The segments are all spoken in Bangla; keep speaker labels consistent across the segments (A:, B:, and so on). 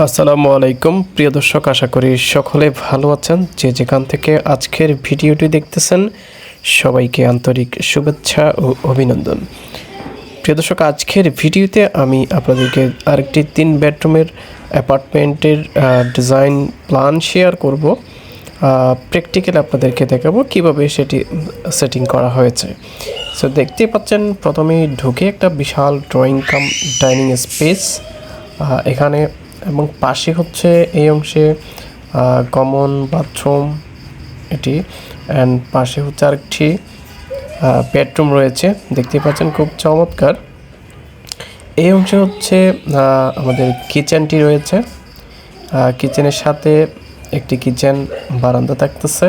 A: আসসালামু আলাইকুম। প্রিয় দর্শক, আশা করি সকলে ভালো আছেন। যে যেখান থেকে আজকের ভিডিওটি দেখতেছেন, সবাইকে আন্তরিক শুভেচ্ছা ও অভিনন্দন। প্রিয় দর্শক, আজকের ভিডিওতে আমি আপনাদেরকে আরেকটি তিন বেডরুমের অ্যাপার্টমেন্টের ডিজাইন প্ল্যান শেয়ার করব। প্র্যাকটিক্যাল আপনাদেরকে দেখাবো কীভাবে সেটি, সেটিং করা হয়েছে। সো, দেখতেই পাচ্ছেন, প্রথমে ঢুকে একটা বিশাল ড্রয়িং কাম, ডাইনিং স্পেস। এখানে এবং পাশে হচ্ছে এই অংশে কমন বাথরুম এটি অ্যান্ড পাশে হচ্ছে আরেকটি বেডরুম রয়েছে। দেখতে পাচ্ছেন খুব চমৎকার। এই অংশে হচ্ছে আমাদের কিচেনটি রয়েছে। কিচেনের সাথে একটি কিচেন বারান্দা থাকতেছে।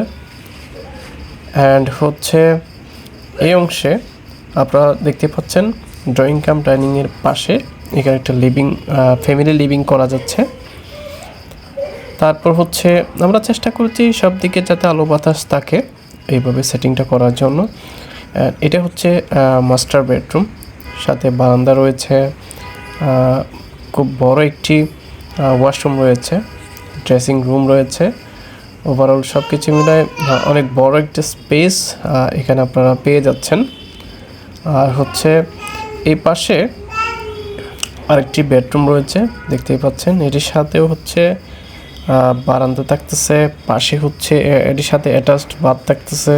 A: অ্যান্ড হচ্ছে এই অংশে আপনারা দেখতে পাচ্ছেন ড্রয়িং কাম ডাইনিংয়ের পাশে। এখানে একটা লিভিং ফ্যামিলি লিভিং করা যাচ্ছে। তারপর হচ্ছে আমরা চেষ্টা করছি সব দিকে যাতে আলো বাতাস থাকে এইভাবে সেটিংটা করার জন্য। এটা হচ্ছে মাস্টার বেডরুম সাথে বারান্দা রয়েছে। খুব বড় একটি ওয়াশরুম রয়েছে। ড্রেসিং রুম রয়েছে। ওভারঅল সব কিছু মিলায় অনেক বড় একটা স্পেস এখানে আপনারা পেয়ে যাচ্ছেন। আর হচ্ছে এই পাশে আরেকটি বেডরুম রয়েছে, দেখতেই পাচ্ছেন। এটির সাথেও হচ্ছে বারান্দা থাকতেছে, পাশে হচ্ছে এটির সাথে অ্যাটাচড বাথ থাকতেছে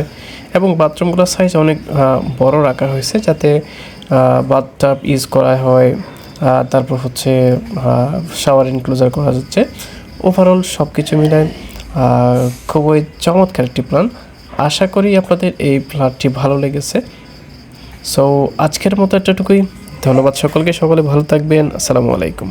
A: এবং বাথরুমগুলোর সাইজ অনেক বড় রাখা হয়েছে যাতে বাথটাব ইউজ করা হয় তারপর হচ্ছে শাওয়ার ইনক্লোজার করা যাচ্ছে। ওভারঅল সব কিছু মিলায় খুবই চমৎকার একটি প্ল্যান আশা করি আপনাদের এই প্ল্যানটি ভালো লেগেছে। সো আজকের মতো এতটুকুই। ধন্যবাদ সকলকে। সকলে ভালো থাকবেন। আসসালামু আলাইকুম।